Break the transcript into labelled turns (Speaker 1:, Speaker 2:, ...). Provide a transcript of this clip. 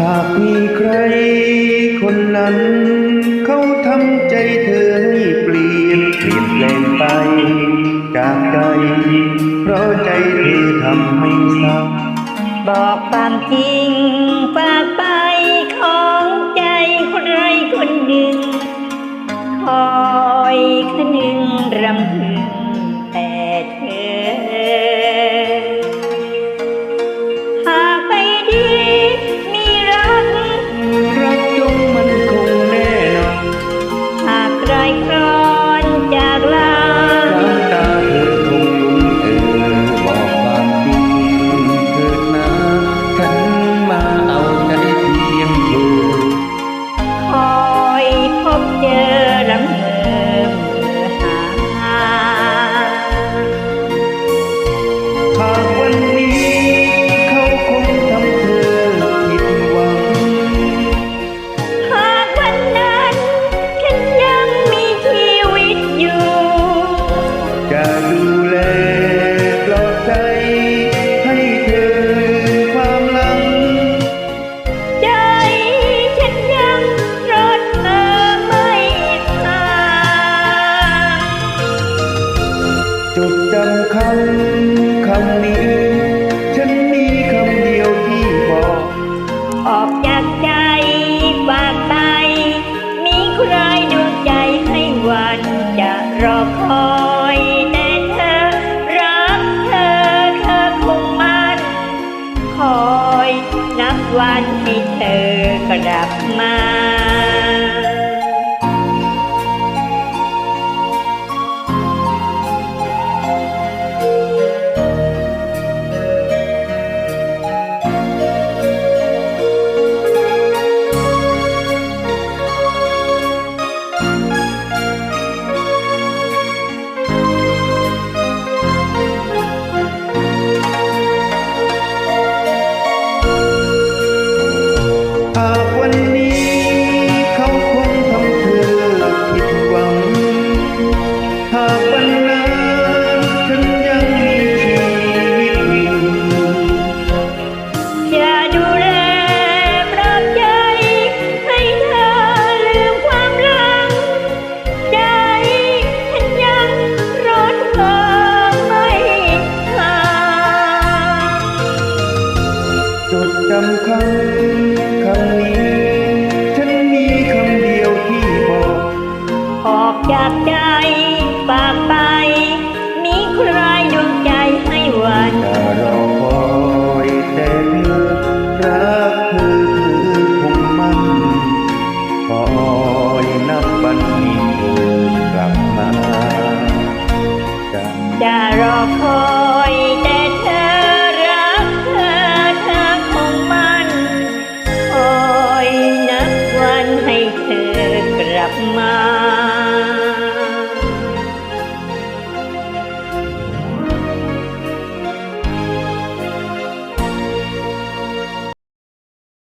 Speaker 1: หากมีใครคนนั้น เขาทำใจเธอให้เปลี่ยนเปลี่ยนแปลงไป จากใจ เพราะใจเธอทำให้เศร้า
Speaker 2: บอกความจริงไป จะ
Speaker 1: ดูแลปลอบใจ ให้เธอความหลัง
Speaker 2: ใจฉันยังรอเธอไม่ห่าง
Speaker 1: จดจำคำคำนี้ ฉันมีคำเดียวที่บอก
Speaker 2: ออกจากใจฝากไป มีใครดวงใจให้หวันจะรอคอย กระดับมา จะรอคอยแต่เธอ
Speaker 1: รักเธอเธอคงมันคอย
Speaker 2: นับวันให้เธอกลับมา